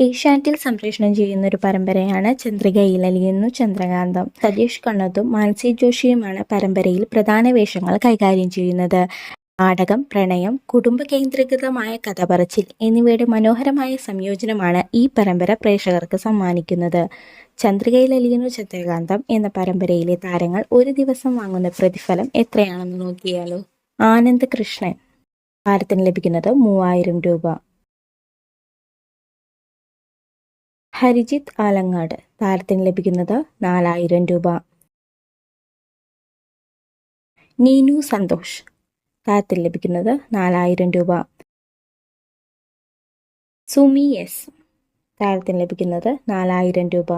ഏഷ്യാനെറ്റിൽ സംപ്രേഷണം ചെയ്യുന്ന ഒരു പരമ്പരയാണ് ചന്ദ്രിക ഇലലിയെന്നും ചന്ദ്രകാന്തം. സതീഷ് കണ്ണത്തും മാനസി ജോഷിയുമാണ് പരമ്പരയിൽ പ്രധാന വേഷങ്ങൾ കൈകാര്യം ചെയ്യുന്നത്. നാടകം പ്രണയം കുടുംബ കേന്ദ്രീകൃതമായ കഥപറച്ചിൽ എന്നിവയുടെ മനോഹരമായ സംയോജനമാണ് ഈ പരമ്പര പ്രേക്ഷകർക്ക് സമ്മാനിക്കുന്നത്. ചന്ദ്രികയിൽ അലിയുന്നു ചന്ദ്രകാന്തം എന്ന പരമ്പരയിലെ താരങ്ങൾ ഒരു ദിവസം വാങ്ങുന്ന പ്രതിഫലം എത്രയാണെന്ന് നോക്കിയാലോ? ആനന്ദ് കൃഷ്ണൻ താരത്തിന് ലഭിക്കുന്നത് മൂവായിരം രൂപ. ഹരിജിത്ത് ആലങ്ങാട്. താരത്തിന് ലഭിക്കുന്നത് നാലായിരം രൂപ. നീനു സന്തോഷ്. താരത്തിന് ലഭിക്കുന്നത് നാലായിരം രൂപ. സുമി എസ്. താരത്തിന് ലഭിക്കുന്നത് നാലായിരം രൂപ.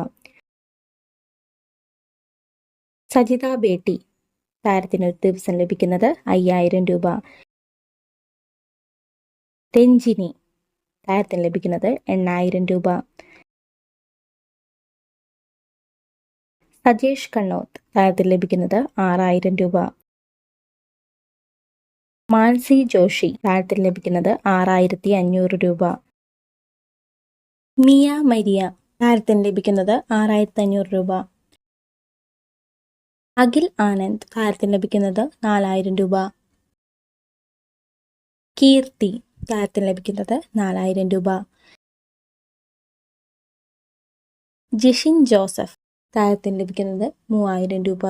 സജിത ബേട്ടി. താരത്തിന് ഒരു ദിവസം ലഭിക്കുന്നത് അയ്യായിരം രൂപ. രഞ്ജിനി. താരത്തിന് ലഭിക്കുന്നത് എണ്ണായിരം രൂപ. സജേഷ് കണ്ണോത്ത്. അതായത് ലഭിക്കുന്നത് ആറായിരം രൂപ. മാൻസി ജോഷി. താഴത്തിൽ ലഭിക്കുന്നത് ആറായിരത്തി അഞ്ഞൂറ് രൂപ. മിയ മരിയ. താരത്തിന് ലഭിക്കുന്നത് ആറായിരത്തി അഞ്ഞൂറ് രൂപ. അഖിൽ ആനന്ദ്. താരത്തിന് ലഭിക്കുന്നത് നാലായിരം രൂപ. കീർത്തി. താരത്തിന് ലഭിക്കുന്നത് നാലായിരം രൂപ. ജിഷിൻ ജോസഫ്. താരത്തിന് ലഭിക്കുന്നത് മൂവായിരം രൂപ.